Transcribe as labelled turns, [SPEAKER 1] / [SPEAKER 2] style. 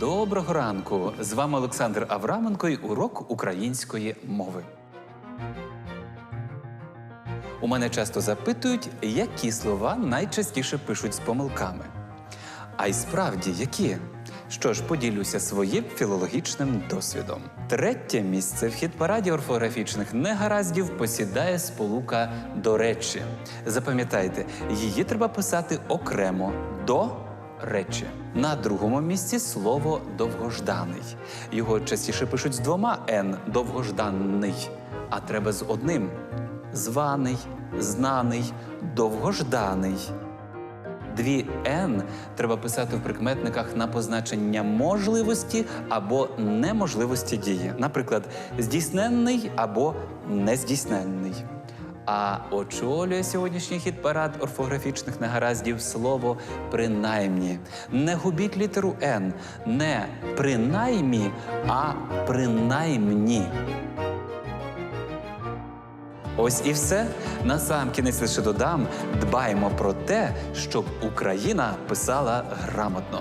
[SPEAKER 1] Доброго ранку! З вами Олександр Авраменко і урок української мови. У мене часто запитують, які слова найчастіше пишуть з помилками. А й справді, які? Що ж, поділюся своїм філологічним досвідом. Третє місце в хіт-параді орфографічних негараздів посідає сполука до речі. Запам'ятайте, її треба писати окремо до речі. На другому місці слово довгожданий. Його частіше пишуть з двома н довгожданий, а треба з одним званий, знаний, довгожданий. Дві «н» треба писати в прикметниках на позначення можливості або неможливості дії. Наприклад, здійсненний або нездійсненний. А очолює сьогоднішній хід парад орфографічних негараздів слово принаймні. Не губіть літеру Н. Не принаймні, а принаймні. Ось і все. На сам кінець лише додам: дбаємо про те, щоб Україна писала грамотно.